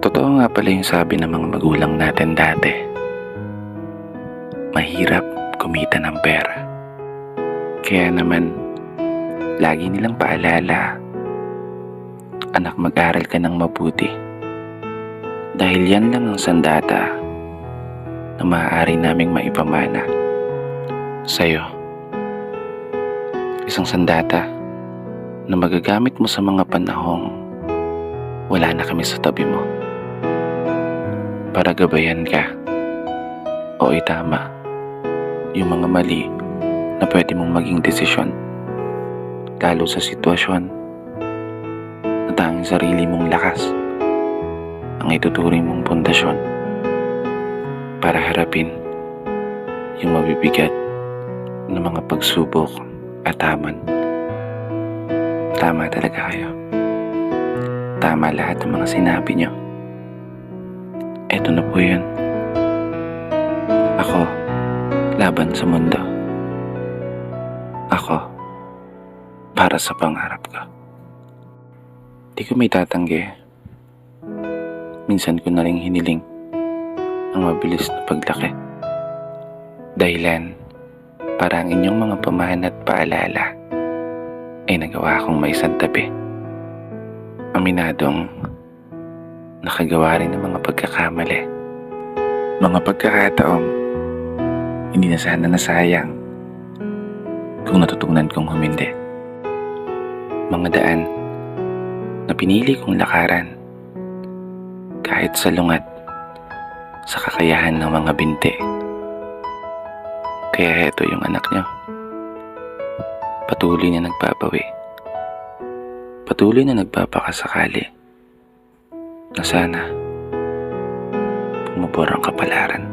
Totoo nga pala yung sabi ng mga magulang natin dati. Mahirap kumita ng pera. Kaya naman, lagi nilang paalala, anak mag-aral ka ng mabuti. Dahil yan lang ang sandata na maaari naming maipamana sa'yo. Isang sandata na magagamit mo sa mga panahong wala na kami sa tabi mo. Para gabayan ka o itama yung mga mali na pwede mong maging desisyon lalo sa sitwasyon na tanging sarili mong lakas ang ituturing mong pundasyon para harapin yung mabibigat ng mga pagsubok at taman. Tama talaga kayo. Tama lahat ng mga sinabi niyo. Po yun. Ako, laban sa mundo. Ako, para sa pangarap ko. Di ko may tatanggi. Minsan ko na rin hiniling ang mabilis na paglaki. Dahilan para ang inyong mga pamahan at paalala ay nagawa kong may santabi. Aminadong nakagawa rin ng mga pagkakamali. Mga pagkakataong hindi na sana nasayang kung natutunan kong humindi. Mga daan na pinili kong lakaran kahit salungat sa kakayahan ng mga binti. Kaya heto yung anak niyo. Patuloy na nagbabawi. Patuloy na nagpapakasakali na sana pumupor ang kapalaran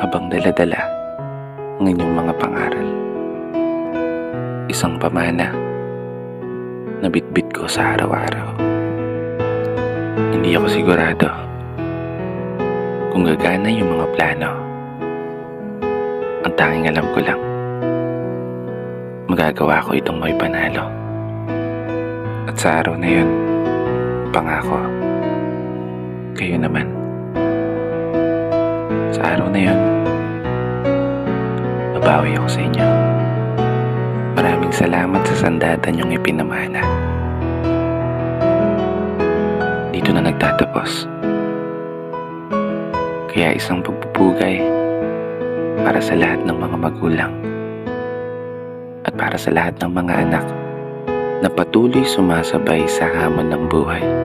habang daladala ang inyong mga pangaral. Isang pamana na bitbit ko sa araw-araw. Hindi ako sigurado kung gagana yung mga plano. Ang tanging alam ko lang, magagawa ko itong may panalo. At sa araw na yun, pangako, kayo naman. Sa araw na yun, babawi ako sa inyo. Maraming salamat sa sandata niyong ipinamana. Dito na nagtatapos. Kaya isang pagpupugay para sa lahat ng mga magulang at para sa lahat ng mga anak na patuloy sumasabay sa hamon ng buhay.